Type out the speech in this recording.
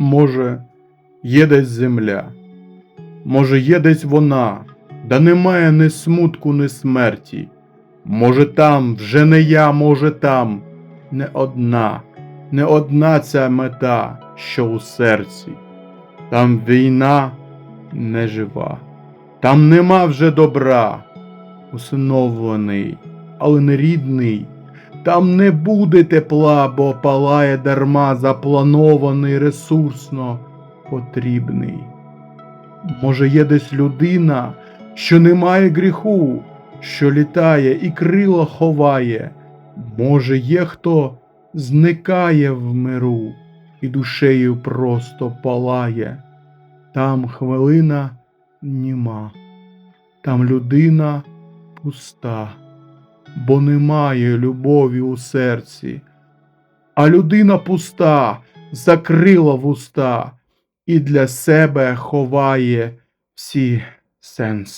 Може, є десь земля, може, є десь вона, да немає ні смутку, ні смерті. Може, там вже не я, може, там не одна, не одна ця мета, що у серці. Там війна не жива, там нема вже добра, усиновлений, але не рідний. Там не буде тепла, бо палає дарма запланований ресурсно потрібний. Може, є десь людина, що не має гріху, що літає і крила ховає. Може, є хто зникає в миру і душею просто палає. Там хвилина німа, там людина пуста бо немає любові у серці, а людина пуста, закрила вуста і для себе ховає всі сенси.